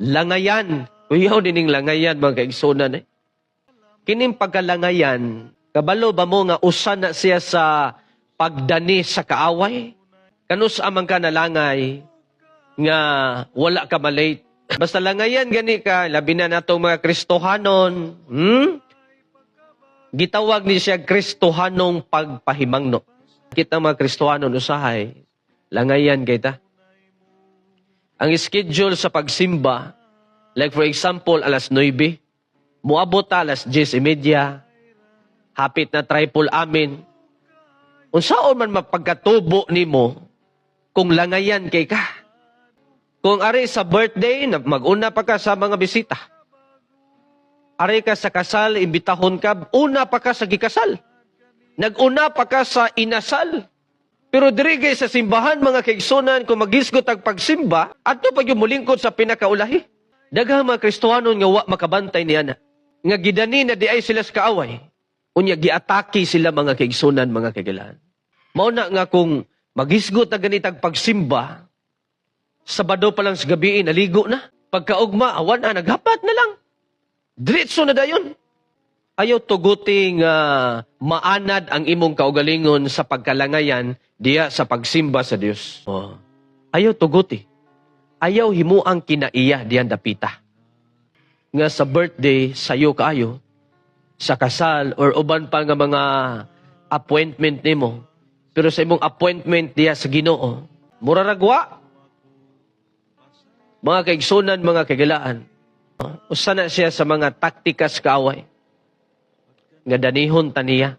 Langayan. Uyaw dining langayan mga kaigsunan eh. Kining pagkalangayan, kabalo ba mo nga usa na siya sa pagdani sa kaaway? Kanus amang ka nalangay nga wala ka malate. Basta langayan gani ka, labi na natong mga Kristohanon. Hmm? Gitawag ni siya Kristohanong pagpahimangno. Kita mga Kristohanon usahay, langayan kay ta. Ang schedule sa pagsimba, like for example, alas 9, muabot ta alas 10.30, hapit na triple amin. Unsaon man mapagkatubo nimo kung langayan kay ka. Kung ari sa birthday, na mag-una pa ka sa mga bisita. Ari ka sa kasal, imbitahon ka, una pa ka sa gikasal. Nag-una pa ka sa inasal. Pero diri kay sa simbahan mga kaigsunan kung magisgot ang pagsimba, ato pag yung mulingkod sa pinakaulahi. Daghang mga Kristohanon nga wa makabantay niya na. Nga gidani na di ay sila kaaway. Unya giatake sila mga kaigsunan mga kaigalan. Mao na nga kung magisgot na ganitang pagsimba, Sabado pa lang sa gabi, naligo na. Pagkaugma, awan na, naghapat na lang. Diretso na dayon. Ayaw tuguting nga maanad ang imong kaugalingon sa pagkalangayan diya sa pagsimba sa Dios. Oh. Ayaw tuguti. Ayaw himuang kinaiya diyan dapita. Nga sa birthday, sayo kaayo, sa kasal, or uban pa nga mga appointment nimo. Pero sa imong appointment diya sa ginoo, muraragwa, mga kaigsunan, mga kagilaan. Usa na siya sa mga taktikas kaaway. Nga danihon taniya.